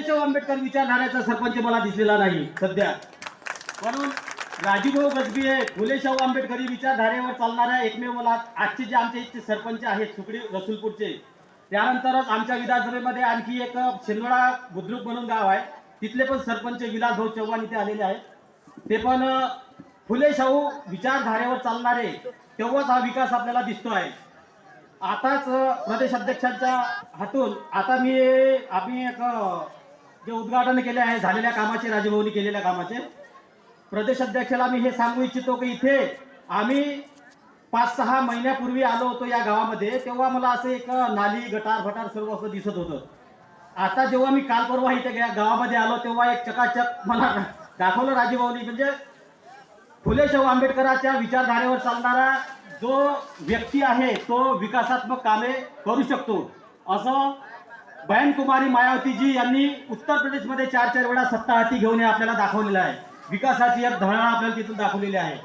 फुलेशाह आंबेडकर विचारधाराचा सरपंच मला दिसलेला नाही सध्या. म्हणून राजूभाऊ गजबी हे फुलेशाहू आंबेडकरी विचारधारेवर चालणाऱ्या एकमेव मला आजचे जे आमचे इथचे सरपंच आहेत सुकडी रसूलपूरचे त्यानंतरच आमच्या विधानसभेमध्ये आणखी एक शिंदोळा बुद्रुक म्हणून गाव आहे. तिथले पण सरपंच विलासभाऊ चव्हाण इथे आलेले आहेत. ते पण फुले शाहू विचारधारेवर चालणारे तेव्हाच हा विकास आपल्याला दिसतो आहे आताच प्रदेश अध्यक्षांच्या हातून आता मी आम्ही एक जे उद्घाटन केले आहे झालेल्या कामाचे राजभवनी केलेल्या कामाचे प्रदेश अध्यक्षाला मी हे सांगू इच्छितो की इथे आम्ही पाच सहा महिन्यापूर्वी आलो होतो या गावामध्ये तेव्हा मला असं एक नाली गटार फटार सर्व असं दिसत होतं. आता जेव्हा मी काल परवा इथे गावामध्ये आलो तेव्हा एक चकाचक मला दाखवलं राजीभाऊनी म्हणजे फुले शाहू आंबेडकरांच्या विचारधारेवर चालणारा जो व्यक्ती आहे तो विकासात्मक कामे करू शकतो. असं बहन कुमारी मायावतीजी यांनी उत्तर प्रदेशमध्ये चार चार वेळा सत्ता हाती घेऊन हे आपल्याला दाखवलेलं आहे. विकासाची एक धरणा आपल्याला तिथून दाखवलेली आहे.